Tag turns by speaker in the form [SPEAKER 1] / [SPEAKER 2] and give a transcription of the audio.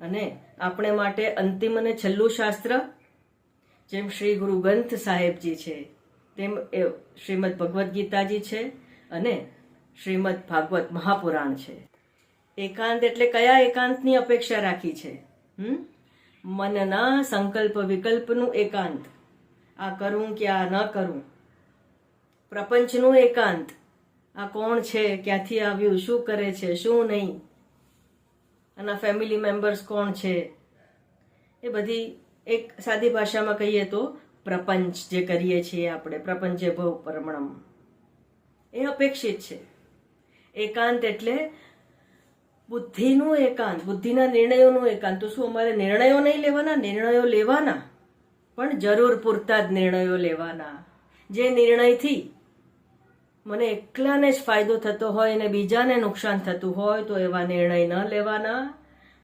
[SPEAKER 1] અને આપણે માટે અંતિમ અને છેલ્લું શાસ્ત્ર, જેમ શ્રી ગુરુ ગ્રંથ સાહેબજી છે, તેમ એ શ્રીમદ ભગવદ્ ગીતાજી છે અને શ્રીમદ ભાગવત મહાપુરાણ છે. એકાંત એટલે કયા એકાંતની અપેક્ષા રાખી છે? હમ? મનના સંકલ્પ વિકલ્પનું એકાંત. આ કરું કે આ ન કરું? પ્રપંચનું એકાંત. આ કોણ છે? ક્યાંથી આવ્યું? શું કરે છે? શું નહીં? આના ફેમિલી મેમ્બર્સ કોણ છે? એ બધી એક સાદી ભાષામાં કહીએ તો પ્રપંચ જે કરીએ છીએ આપણે, પ્રપંચે ભવ પરમણમ એ અપેક્ષિત છે. એકાંત એટલે બુદ્ધિનું એકાંત, બુદ્ધિના નિર્ણયોનું એકાંત. તો શું અમારે નિર્ણયો નહીં લેવાના? નિર્ણયો લેવાના. પણ જરૂર પૂરતા જ નિર્ણયો લેવાના. જે નિર્ણયથી મને એકલાને જ ફાયદો થતો હોય અને બીજાને નુકસાન થતું હોય તો એવા નિર્ણય ન લેવાના.